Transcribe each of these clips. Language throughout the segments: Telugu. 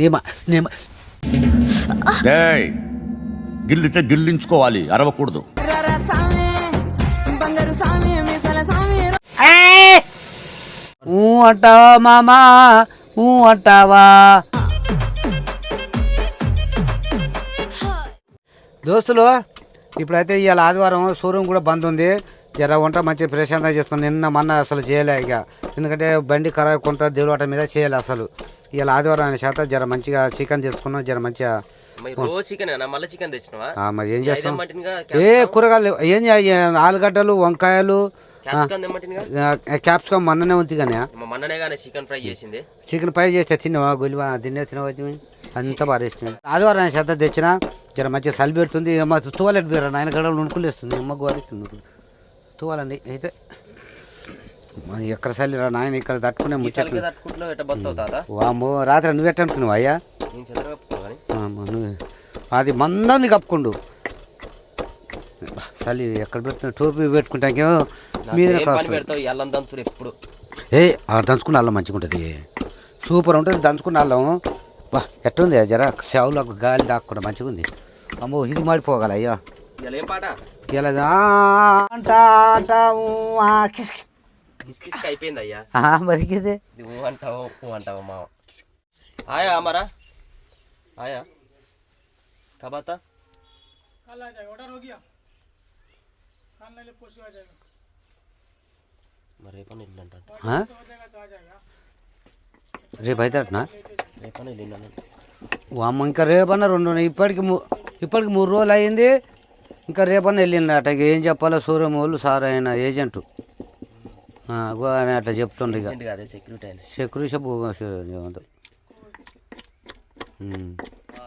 నియమ డేయ్ గిల్లితే గిల్లించుకోవాలి అరవకూడదు. రర సామి బంగారు సామి మీసల సామి ఊ అంటావా మామా? ఊ అంటావా? దోస్తులు ఇప్పుడైతే ఇవాళ ఆదివారం షోరూమ్ కూడా బంద్ ఉంది. జర వంట మంచిగా ప్రశాంతంగా చేసుకుని నిన్న మొన్న అసలు చేయలే ఇక. ఎందుకంటే బండి ఖరాబ్ కొంత దేవులాట మీద చేయాలి అసలు. ఇవాళ ఆదివారం అనే శాతం జర మంచిగా చికెన్ తెచ్చుకున్నాం జర మంచిగా మరి ఏం చేస్తాం? ఏ కూరగాయలు ఏం ఆలుగడ్డలు వంకాయలు క్యాప్సికమ్ మొన్ననే ఉంది కానీ. చికెన్ ఫ్రై చేసింది. చికెన్ ఫ్రై చేస్తే తిన్నావా? గొలివా? తినే తినవా తిని అంతా పారేస్తుంది ఆదివారం ఆయన శ్రద్ధ తెచ్చిన జర మంచిగా చలి పెడుతుంది మా తువాలెట్ బీర నాయన గడవలు నునుకులేస్తుంది అమ్మ గోరికి తువాలండి అయితే ఎక్కడ చలి రా నాయన? ఇక్కడ తట్టుకునే ముచ్చట్లు. వామ్మో రాత్రి నువ్వు ఎట్ట అనుకున్నావు అయ్యా? నువ్వు అది మందాన్ని కప్పుకుండు. చలి ఎక్కడ పెడుతున్నా? టోపీ పెట్టుకుంటాకేమో మీద ఎప్పుడు? ఏ దంచుకున్న అల్లం మంచిగా ఉంటుంది సూపర్ ఉంటుంది దంచుకున్న అల్లం. వా ఎట్టుంది జర? చెవులకు గాలి దాక్కుండా మంచిగా ఉంది అమ్మో ఇది మాడిపోగల అయ్యో. ఇలా అంటా అంటా ఊ, ఆ, కిస్. అయిపోయింది అయ్యా మరి ఇదే ఇది ఊ అంటావు ఊ అంటావు మావ ఆయా అమరా ఆయా కబాతా మరి రేపని ఇల్లు అంట ఆ? రేపు అయితే అట్నా రేపని ఇంకా రేపన్న రెండు ఉన్నాయి. ఇప్పటికి మూ- ఇప్పటికి మూడు రోజులు అయింది ఇంకా రేపన్న వెళ్ళింది అట ఏం చెప్పాలో సూర్యం వాళ్ళు సార్ ఆయన ఏజెంటు అని అట్లా చెప్తుండ్రు ఇక ఏంటి కాదు సెక్యూరిటీ ఆయన సెక్యూరిటీ షాప్ ఏమంటారు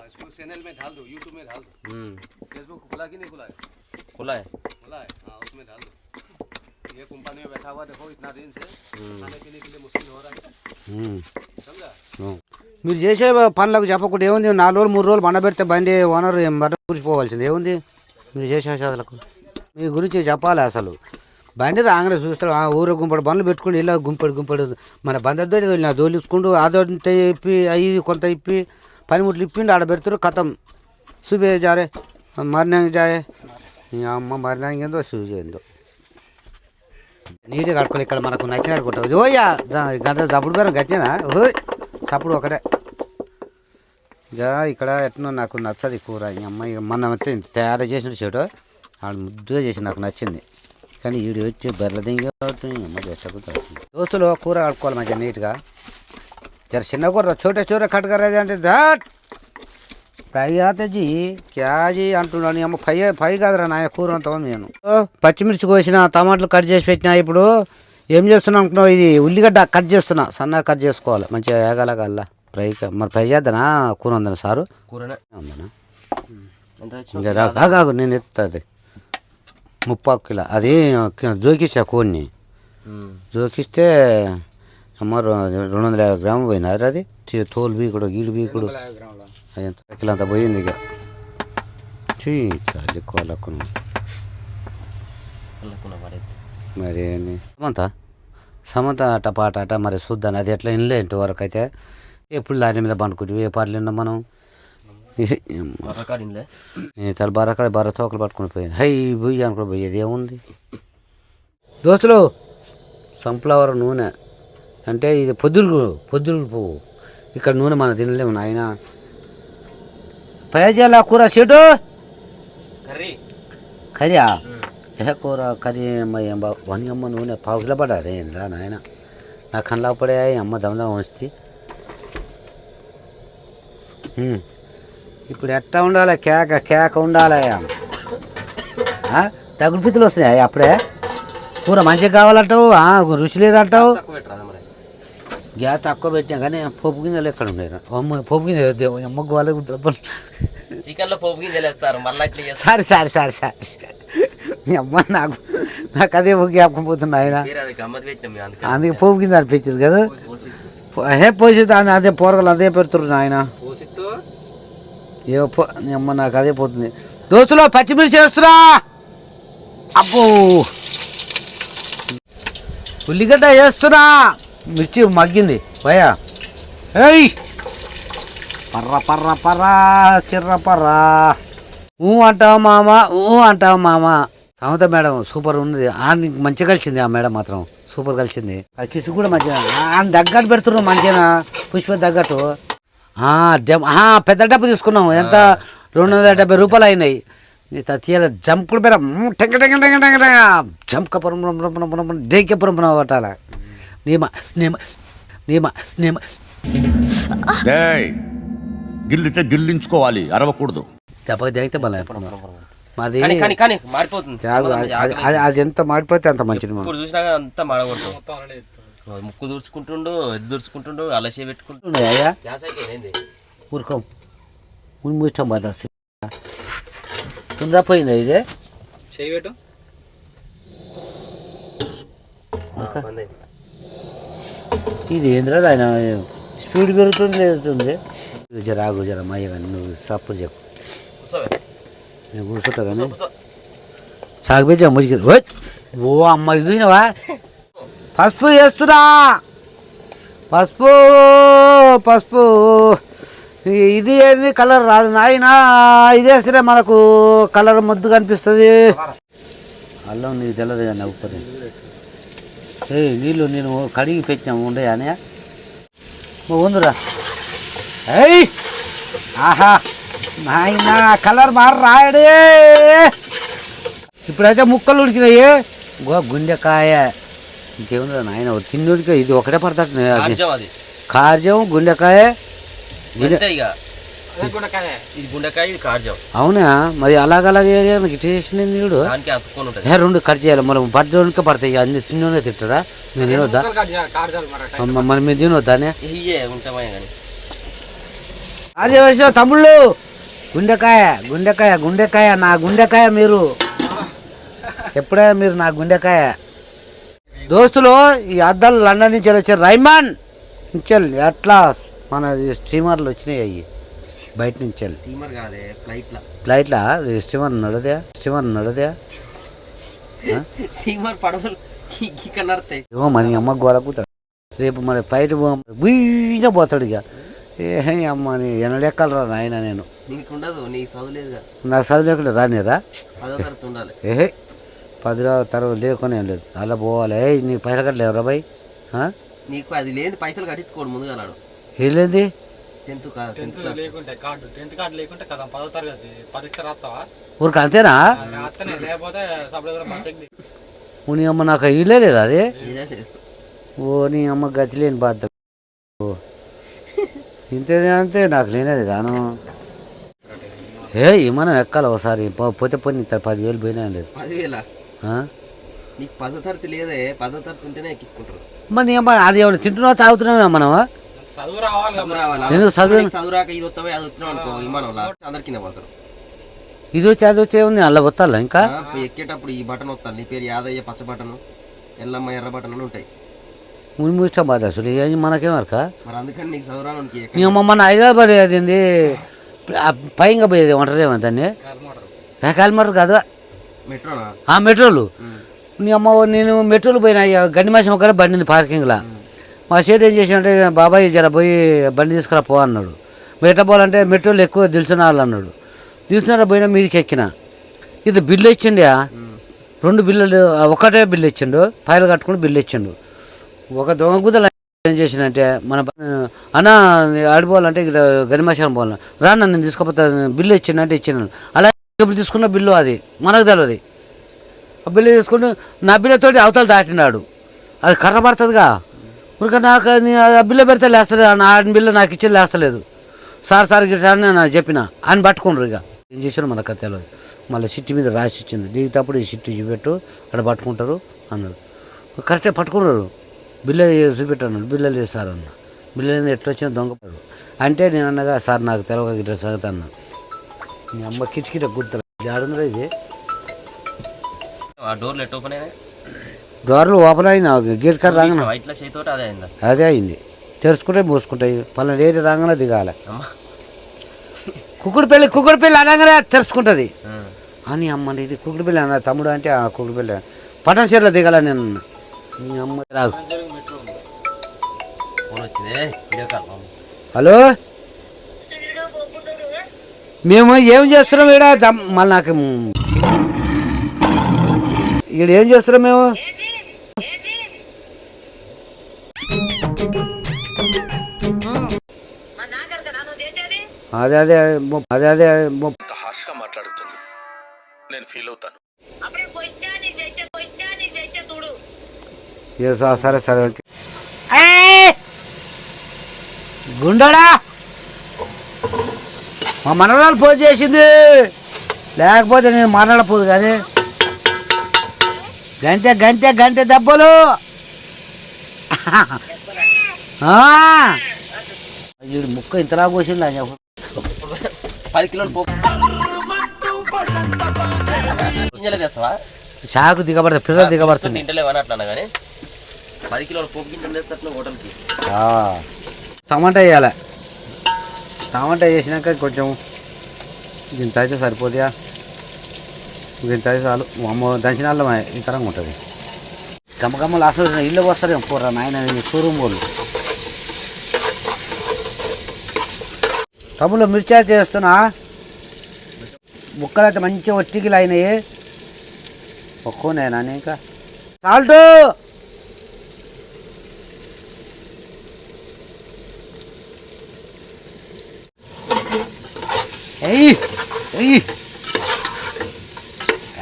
इसको चैनल में डाल दो यूट्यूब में डाल दो हम्म, फेसबुक खुला कि नहीं खुला है खुला है खुला है हाँ उसमें डाल दो ये कंपनी में बैठा हुआ देखो इतना दिन से खाने पीने के लिए मुश्किल हो रहा है समझा మీరు చేసే పనులకు చెప్పకుండా ఏముంది నాలుగు రోజులు మూడు రోజులు బండ పెడితే బండి ఓనర్ మర కూర్చిపోవాల్సింది ఏముంది మీరు చేసే శాతలకు మీ గురించి చెప్పాలి అసలు బండి రాగానే చూస్తాడు. ఆ ఊరు గుంపడు బండ్లు పెట్టుకుని ఇలా గుంపడు గుంపడు మన బందతో నా దోలించుకుంటూ అదొంత ఇప్పి అవి కొంత ఇప్పి పనిముట్లు ఇప్పిండి ఆడ పెడతారు కథం. చూపే జారే మరణంగా జాయే అమ్మ మరణంగా ఏందో చూసి ఏందో. నీట్గా ఇక్కడ మనకు నచ్చినట్టు కొట్టవచ్చు ఓయ్యా గంట చప్పుడు పేరు గచ్చినా ఓయ్ చప్పుడు ఒకటే. ఇక ఇక్కడ ఎట్నో నాకు నచ్చదు కూర. ఈ అమ్మాయి మన అయితే తయారు చేసిన చెడు. ఆడు ముద్దుగా చేసి నాకు నచ్చింది. కానీ ఈడు వచ్చి బెర్ర దింగి అమ్మ చేసకపోతే దోస్తులు కూర కట్టుకోవాలి మంచిగా నీట్గా. జర చిన్న కూర చోట చోట కట్టుకరాది అంటే దాట్. ఫ్రై క్యాజీ అంటున్నాను అమ్మ పై పై కాదురా నాయన కూర అంతా నేను. పచ్చిమిర్చి కోసిన టమాటాలు కట్ చేసి పెట్టినా ఇప్పుడు. ఏం చేస్తున్నా అనుకున్నావు? ఇది ఉల్లిగడ్డ కట్ చేస్తున్నా. సన్నగా కట్ చేసుకోవాలి. మంచిగా ఏగలగల్లా. ఫ్రై మరి ఫ్రై చేద్దానా? కూర ఉందనా సారు? కూరనే. ఉందనా ఎంత ఇంకా రా కాగు నేను ఎత్తుంది ముప్పావు కిలో. అది జోకిచ్చా కోడిని. జోకిస్తే అమ్మ రె- రెండు వందల యాభై గ్రాములు పోయినారు అది. తోలు బీకుడు గీడు బీకుడు. అది ఎంత? కిలో అంత పోయింది ఇక. చీ చాలి కోలకు పల్లకున్న పడేది మరి? సమంత? సమంత అట పాట అట మరి చూద్దాను అది ఎట్లా వినలే ఇంతవరకు అయితే. ఎప్పుడు లారీ మీద పండుకుంటే? ఏ పాటలు విన్నాం మనం? నేను తల బరకాడ బర తోకలు పట్టుకుని పోయాను. హై బుయ్యి అనుకుని పోయేది ఏముంది దోస్తులు సన్ఫ్లవర్ నూనె. అంటే ఇది పొద్దులు పొద్దులు పువ్వు. ఇక్కడ నూనె మనం తినలేము నాయన. పైజాల కూర చెటు కర్రీ. కర్రీయా ఏ కూర కర్రీ అమ్మ ఏం బా వని అమ్మ నూనె పావు కిలో పడాలి. ఏంద్రా నాయన. నా కళ్ళ పడే అమ్మ దమదం వస్తే ఇప్పుడు ఎట్టా ఉండాలి? కేక కేక ఉండాలి ఆ? తగులు పిత్తులు వస్తున్నాయి అప్పుడే. కూర మంచిగా కావాలంటావు? ఆ, రుచి లేదంటావు? గ్యాస్ తక్కువ పెట్టినా కానీ పప్పు గింజలు ఎక్కడ ఉన్నాయి అమ్మ పప్పు గింజలు అమ్మకు వాళ్ళకు దెబ్బలు చికెన్లో పోపు గింజలు వేస్తారు మళ్ళీ సారీ సారీ సారీ సారీ. మీ అమ్మ నాకు నాకు అదే జ్ఞాపకపోతున్నా ఆయన అందుకే. పోపు కింద అనిపించింది కదా? హే పోసి అదే పోరగలు అదే పెడుతున్నారు ఆయన ఏ అమ్మ నాకు అదే పోతుంది. దోస్తులో పచ్చిమిర్చి వేస్తున్నా అబ్బో. ఉల్లిగడ్డ వేస్తున్నా. మిర్చి మగ్గింది. భయా ఏయ్. పర్ర పర్ర పర్ర చిర్ర పర్ర. ఊ అంటావు మామ ఊ అంటావు మామ. సమత మేడం సూపర్ ఉంది ఆ నీకు మంచిగా కలిసింది ఆ మేడం మాత్రం. సూపర్ కలిసింది. ఆ కిసు కూడా మంచిగా ఆయన తగ్గట్టు పెడుతున్నావు మంచిగా. పుష్ప తగ్గట్టు. ఆ, జం- ఆ, పెద్ద డబ్బు తీసుకున్నాం. ఎంత? రెండు వందల డెబ్బై. రూపాయలు అయినాయి తీయాల జంపుడు పేర టెంక టెంక టెంక టెంక టెంక. జంకపురం డేకెపురం పట్టాల. నీమ నీమ నీమ నీమ. గిల్లితే గిల్లించుకోవాలి అరవకూడదు. దెబ్బకి దిగితే మళ్ళీ మాది కానీ కానీ కానీ మారిపోతుంది. త్యాగు, అది- ఎంత మాడిపోతే అంత మంచిది మనం చూసినా అంతా మాడగొడుతుంది ముక్కు దూర్చుకుంటుండు ఎద్దు దూర్చుకుంటుండు అలసి పెట్టుకుంటుండు. అయ్యా గ్యాస్ అయిపోయింది ఊరుకోం. ముందు ముచ్చం బాధ తుందా పోయిందా ఇదే? చేయి పెట్టు. ఇది ఏంద్రా ఆయన స్పీడ్ పెరుగుతుంది లేదుతుంది జర ఆగు జర మయ్య కానీ నువ్వు సప్పు చెప్పు. నేను కూర్చుంటా కానీ. సాగుపెట్టి ముజికి ఓయ్! ఓ అమ్మ ఇది చూసినావా? పసుపు వేస్తున్నా. పసుపు పసుపు. ఇది ఏంది కలర్ రాదు నాయనా. ఇది వేస్తేనే మనకు కలర్ ముద్దు కనిపిస్తుంది. అల్లం నీకు తెలియదు కానీ ఉప్పది. ఏ నీళ్ళు నేను కడిగి పెట్టినా ఉండే అని ఉందిరా. ఏయ్! ఆహా! నాయనా కలర్ మార రాయడే ఇప్పుడైతే ముక్కలు ఉడికినాయి. గో గుండెకాయ. ఇంకేముంది నాయన తిన్నుడికి ఇది ఒకటే పడతాడు కార్జం గుండెకాయ గుండె అంతే ఇక ఇది గుండెకాయ ఇది కార్జం. అవునా? మరి అలాగలాగే అతుక్కొని ఉంటుంది. ఏ రెండు కట్ చేయాలి. మనం బడ్డోనికే పడతాయి. అన్ని తిన్నోనే తింటారా నేను తినొద్దా? అమ్మ, మరి మీరు తినొద్దానే? అదే వచ్చిన తమ్ముళ్ళు గుండెకాయ గుండెకాయ గుండెకాయ నా గుండెకాయ మీరు. ఎప్పుడే మీరు నా గుండెకాయ? దోస్తులు ఈ అద్దాలు లండన్ నుంచి వచ్చారు రైమాన్ నుంచి ఎట్లా మన స్టీమర్లు వచ్చినాయి అవి బయట నుంచి ఫ్లైట్లా. స్టీమర్ నడదే స్టీమర్ నడదే. స్టీమర్ పడవలు ఇక్కడ నడతాయి ఏమో మన అమ్మ గోడ కూతాడు రేపు మరి ఫ్లైట్ బుయ్య పోతాడు ఇక. ఏ అమ్మ ఎనడెక్కలరా నాయన నేను? నీకు ఉండదు నీకు చదువులేదుగా. నాకు చదివేకుండా రానిరా? ఏహే పది రోజుల తర్వాత లేకునే లేదు. అలా పోవాలి. ఏ నీకు పైసలు కట్టలేవు బాయ్ నీకు అది లేని పైసలు కట్టించుకోడు ముందుగా నాడు. వెళ్ళేంది టెన్త్ టెన్త్ లేకుంటే కార్డు టెన్త్ కార్డు లేకుంటే కదా పదో తరగతి పరీక్ష రాస్తావా? ఊరికి అంతేనా? రాస్తేనే లేకపోతే నీ అమ్మ నాకు ఇల్లే లేదు అది. ఓ నీ అమ్మ గతి లేని బాధ ఓ. ఇంతేనే అంతే నాకు లేనేది దాను ఏ ఈ మనం ఎక్కాలి ఒకసారి. పో- పోతే పోనీ ఇంత పదివేలు పోయినా లేదు. పదివేల? నీకు పదో తరగతి లేదే పదో తరగతి ఉంటేనే ఎక్కించుకుంటారు. మరి అది ఏమైనా తింటున్నావా తాగుతున్నావా మనం చదువు రావాలి చదువు రావాలి. ఎందుకు చదువు- నీకు చదువు రాక ఇది వస్తావే అది వస్తున్నావు అనుకో విమానం అందరి కింద పడతారు ఇది చదివితే ఉంది అలా వస్తాలా ఇంకా? ఎక్కేటప్పుడు ఈ బటన్ వస్తాను నీ పేరు యాదయ్య పచ్చ బటన్ ఎల్లమ్మ ఎర్ర బటన్ అని ఉంటాయి ముచ్చం బాధ అసలు. ఏం మనకేమరక మరి అందుకని నీకు మన హైదరాబాద్ అది పైగా పోయేది ఉంటారేమో దాన్ని? కాలిమర్ కాదు. ఆ మెట్రోలు. నీ అమ్మ నేను మెట్రోలు పోయినా గండి మాసం ఒకరే బండి పార్కింగ్లో. మా సేటు ఏం చేసినంటే బాబాయ్ జర పోయి బండి తీసుకురా పో అన్నాడు. బయట పోవాలంటే మెట్రోలు ఎక్కువ దిల్చిన వాళ్ళు అన్నాడు. దిల్చిన పోయినా మీదకి ఎక్కిన. ఇది బిల్లు ఇచ్చిండి రెండు బిల్లులు ఒకటే బిల్లు ఇచ్చిండు. ఫైల్ కట్టుకుని బిల్లు ఇచ్చిండు. ఒక దొంగ గుద్దలు ఏం చేసినంటే మన అన్న ఆడిపోవాలంటే ఇక్కడ గనిమాశాలం పోవాలి రా అన్న నేను తీసుకుపోతా బిల్లు ఇచ్చిందంటే ఇచ్చినాను అలా ఇప్పుడు తీసుకున్న బిల్లు అది. మనకు తెలియదు ఆ బిల్లు తీసుకుని నా బిల్లతోటి అవతల దాటినాడు. అది కర్ర పడుతుందిగా ఇంకా నాకు అది ఆ బిల్లు పెడితే లేస్తలేదు. ఆయన బిల్లు నాకు ఇచ్చి లేస్తలేదు. సార్ సార్ గిట్ల నేను చెప్పిన. ఆయన పట్టుకుండ్రు ఇక. ఏం చేశారు మనకు తెలియదు మళ్ళీ సిట్టి మీద రాసి ఇచ్చింది దిగేటప్పుడు ఈ సిట్టి చూపెట్టు. అక్కడ పట్టుకుంటారు అన్నాడు. కరెక్టే పట్టుకున్నారు. బిల్లు చూపెట్టాను. బిల్లు లేదు సార్ అన్న. బిల్లు ఎట్లా వచ్చిన దొంగ. అంటే నేను అన్నగా సార్ నాకు తెలియక గిట్ట సంగతి అన్నాను మీ అమ్మ కిచకిట గుర్తు ఆడుందిరా ఇది? ఆ డోర్లు ఎట్ ఓపెన్ అయినాయి. డోర్లు ఓపెన్ అయినా గేట్ కార్ రాగానే? అదే అయిందా? అదే అయింది. తెరుచుకుంటే మూసుకుంటాయి పలానా ఏరి రాగానే దిగాలి? కుక్కుడు పెళ్ళి కుక్కుడు పెళ్ళి అనగానే తెరుచుకుంటుంది. అని అమ్మ ఇది కుక్కుడు పెళ్ళి అన్న తమ్ముడు అంటే ఆ కుక్కుడు పెళ్ళి పట్టణ చీరలో దిగాల నేను. మీ అమ్మ కాల్. హలో? మేము ఏం చేస్తున్నాం ఈడ? మళ్ళీ నాకు ఈడ ఏం చేస్తున్నాం మేము? అదే అదే అదే అదే హార్ష్గా మాట్లాడుతుంది. నేను ఫీల్ అవుతాను. సరే సరే ఓకే! గుండోడా! మా మనవరాలు ఫోన్ చేసింది. లేకపోతే నేను మాట్లాడపోదు కానీ. గంటె గంటె గంటె దెబ్బలు! వీడు ముక్క ఇంతలా కోసిండు అని చెప్పు. పది కిలోలు షాకు దిగబడతా పిల్లలు దిగబడుతుంది. కానీ? పది కిలోల పోపు గింజలు తెస్తా హోటల్కి. టమాటా వేయాలి. టమాటా వేసినాక కొంచెం ఇంత అయితే సరిపోతుందా ఇంత అయితే చాలు. అమ్మ దంచినాల్లో ఇతరంగా ఉంటుంది. గమ్మగమ్మలు అసలు ఇల్లు వస్తారు కూర నాయన షోరూమ్ వాళ్ళు. తమ్ముడు మిర్చి అయితే వేస్తున్నా ముక్కలు అయితే మంచిగా ఒట్టికిలు అయినాయి. ఒక్కోనేనా ఇంకా సాల్టు!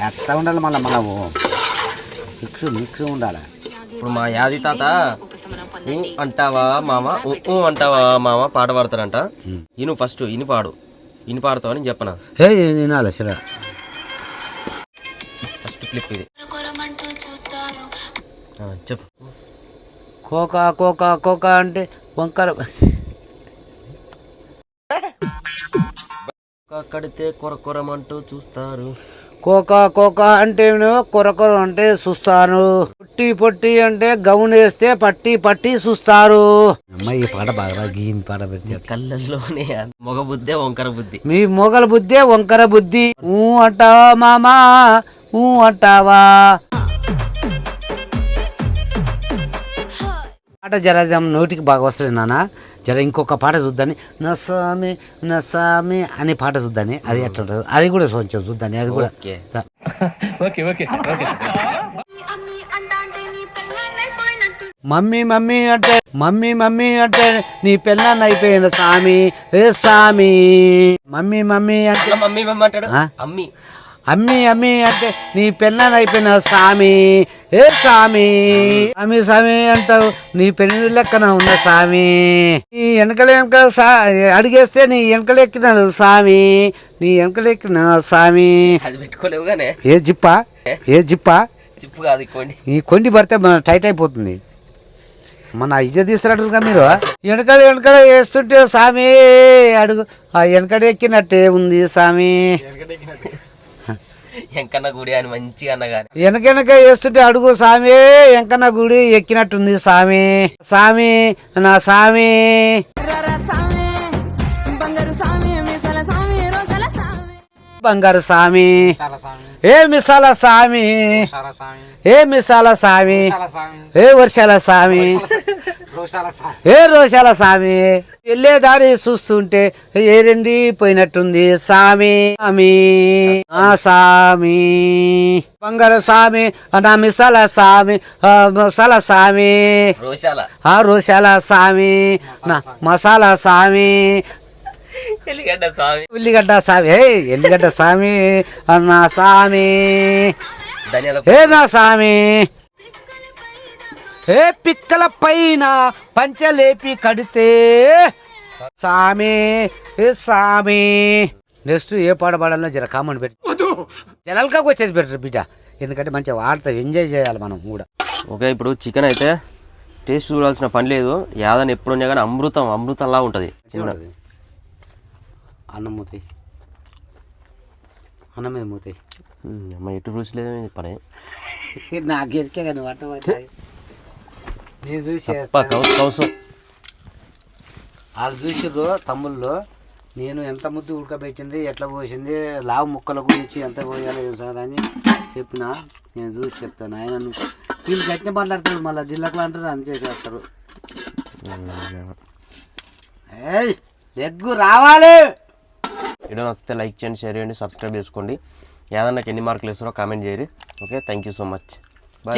ఎట్లా ఉండాలి మళ్ళీ మళ్ళా మిక్స్ మిక్స్ ఉండాలి. ఇప్పుడు మా యాది తాత ఊ అంటావా మామ ఊ ఊ అంటావా మామ పాట పాడతారంట ఇను ఫస్ట్ ఇని పాడు. ఇని పాడతావని చెప్పనా. ఏ వినాలి సరే ఫస్ట్ క్లిప్ ఇది. ఆ, చెప్పు. కోకా కోకా కోకా అంటే వంకర. కడితే కొర కొరమంటూ చూస్తారు. కోకా కోకా అంటే కొర కొర అంటే చూస్తాను పొట్టి పొట్టి అంటే గౌన్ వేస్తే పట్టి పట్టి చూస్తారు. అమ్మాయి ఈ పాట బాగా గీన్ పాట పెడితే కళ్ళల్లోనే మగ బుద్ధే వంకర బుద్ధి. మీ మొగల బుద్ధే వంకర బుద్ధి. ఊ అంటావా మామా? ఊ అంటావా? పాట జర జర నోటికి బాగా వస్తుంది నాన్న జర ఇంకొక పాట చూద్దాని. నసామి నసామి అనే పాట చూద్దాని. అది ఎట్లా ఉంటుంది. అది కూడా కొంచెం చూద్దాని. అది కూడా ఓకే. మమ్మీ మమ్మీ అంటే మమ్మీ మమ్మీ అంటే నీ పెళ్ళాన్ని అయిపోయింది సామి. ఏ సామి? మమ్మీ మమ్మీ అంటే మమ్మీ మమ్మీ అంటాడు. ఆ? అమ్మి. అమ్మి అమ్మి అంటే నీ పెళ్ళాన్ని అయిపోయిన సామి. ఏ సామి? సామి సామి అంటావు. నీ పెళ్ళి లెక్కన ఉన్న సామి. నీ వెనకల వెనక సా అడిగేస్తే నీ వెనకలు ఎక్కినాడు సామి. నీ వెనకలు ఎక్కిన సామి. అది పెట్టుకోలేవు గానే. ఏ జిప్పా? ఏ? జిప్పా? చిప్పు కాదు ఇక్కోండి ఈ కొండి పడితే మన టైట్ అయిపోతుంది. మన ఇజ్జ తీస్తున్నట్టుగా మీరు? వెనకడ వెనకడ వేస్తుంటే సామి అడుగు. ఆ వెనకడ ఎక్కినట్టే ఉంది సామి. ఎంకన్న గుడి అని మంచిగా అన్న గాని. వెనక వెనక వేస్తుంటే అడుగు సామి వెంకన్న గుడి ఎక్కినట్టుంది సామి సామి నా సామి. రర సామి బంగారు సామి మిసల సామి రోషల సామి. బంగారు సామి. ఏ మిసాల సామి? ఏ మిసాల సామి? ఏ వర్షాల సామి. ఏ రోషాల సామి వెళ్ళే దారి చూస్తుంటే ఏ రెండి పోయినట్టుంది? సామి సామి ఆ సామి బంగారు సామి నా మిసాల సామి ఆ మసాలా సామి రోషాల. ఆ రోషాల సామి నా మసాలా సామి ఎల్లిగడ్డ స్వామి. ఉల్లిగడ్డ సామి ఏ ఎల్లిగడ్డ సామి అన్న సామి ధనియాల ఏ నా సామి ఏ పిక్కల పైన పంచలేపి కడితే? సామి ఏ సామి. నెక్స్ట్ ఏ పాట పాడాలో జర కామెంట్ పెట్టి. జనాలకాకు వచ్చేది బెటర్ బిడ్డ. ఎందుకంటే మంచిగా వాడతా ఎంజాయ్ చేయాలి మనం కూడా. ఓకే ఇప్పుడు చికెన్ అయితే టేస్ట్ చూడాల్సిన పని లేదు. యాదని ఎప్పుడు ఉన్నా కానీ అమృతం అమృతంలా ఉంటుంది. అన్నం మూతాయి అన్నం మీద అమ్మ ఎటు రుచి లేదు పడే నాకు ఎరికే కానీ వంట నేను చూసి కౌసు వాళ్ళు చూసిర్రు తమ్ముళ్ళు నేను ఎంత ముద్దు ఉడకబెట్టింది ఎట్లా పోసింది లావు ముక్కల గురించి ఎంత పోయాలో ఏం సార్ అని చెప్పిన నేను చూసి చెప్తాను. ఆయన వీళ్ళు గట్టిన మాట్లాడతారు మళ్ళీ జిల్లాకులు అంటారు అంతే చేస్తారు ఎగ్గు రావాలి! వీడియో నచ్చితే లైక్ చేయండి షేర్ చేయండి సబ్స్క్రైబ్ చేసుకోండి. ఏదన్నా ఎన్ని మార్కులు వేస్తారో కామెంట్ చేయరు okay thank you so much. Bye